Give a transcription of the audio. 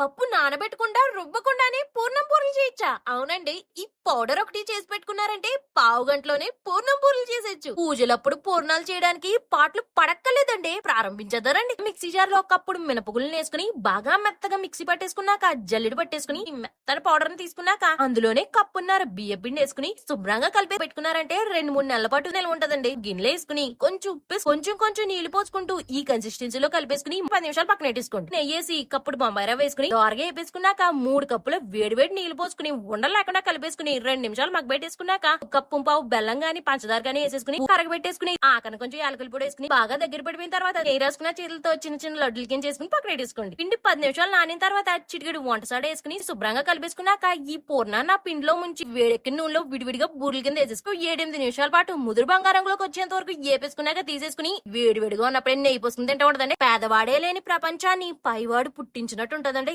పప్పు నానబెట్టకుండా రుబ్బకుండానే చేయొచ్చా అవునండి. ఈ పౌడర్ ఒకటి చేసి పెట్టుకున్నారంటే పావు గంటలోనే పూర్ణం పూరీలు చేసేచ్చు పూజలప్పుడు పూర్ణాలు చేయడానికి పాటలు పడక్కలేదండి ప్రారంభించదరండి మిక్సీ జార్లో ఒకప్పుడు మినపగుళ్ళు వేసుకుని బాగా మెత్తగా మిక్సీ పట్టేసుకున్నాక జల్లెడు పట్టేసుకుని ఈ మెత్తని పౌడర్ని తీసుకున్నాక అందులోనే కప్పున్నర బియ్య పిండి వేసుకుని శుభ్రంగా కలిపి పెట్టుకున్నారంటే రెండు మూడు నెలల పాటు నిల్వ ఉంటదండి. గిన్నెలు వేసుకుని కొంచెం ఉప్పు కొంచెం కొంచెం నీళ్ళు పోసుకుంటూ ఈ కన్సిస్టెన్సీలో కలిపేసుకుని పది నిమిషాలు పక్కన పెట్టేసుకోండి. నెయ్యేసి కప్పుడు బొంబాయి రవ్వ వేసుకుని దోరగా వేపేసుకున్నాక మూడు కప్పుల వేడి వేడి నీళ్ళు పోసుకుని ఉండలు లేకుండా కలిపేసుకుని రెండు నిమిషాలు మగ్గ పెట్టేసుకున్నాక ఒక కప్పు పావు బెల్లం గాని పంచదార గాని వేసేసుకుని కరగబెట్టేసుకుని ఆకన కొంచెం యాలకుల పొడి వేసుకుని బాగా దగ్గర పడిపోయిన తర్వాత నెయ్యి రాసుకున్న చేతులతో చిన్న చిన్న లడ్డులు కింద చేసుకుని పక్కన పెట్టేసుకోండి. పిండి పది నిమిషాలు నానిన తర్వాత చిటికెడు వంట సాడ వేసుకుని శుభ్రంగా కలిపేసుకున్నాక ఈ పూర్ణ నా పిండిలో ముంచి వేడెక్కిన నూనెలో విడివిడిగా బూరెల కింద వేసేసుకుని ఏడెనిమిది నిమిషాల పాటు ముదురు బంగారంలోకి వచ్చేంత వరకు ఏపేసుకున్నాక తీసేసుకుని వేడి వేడిగా ఉన్నప్పుడే నెయ్యి పోసుకుని తింటా ఉంటదండి. పేదవాడే లేని ప్రపంచాన్ని పైవాడు పుట్టించినట్టు ఉంటదండి.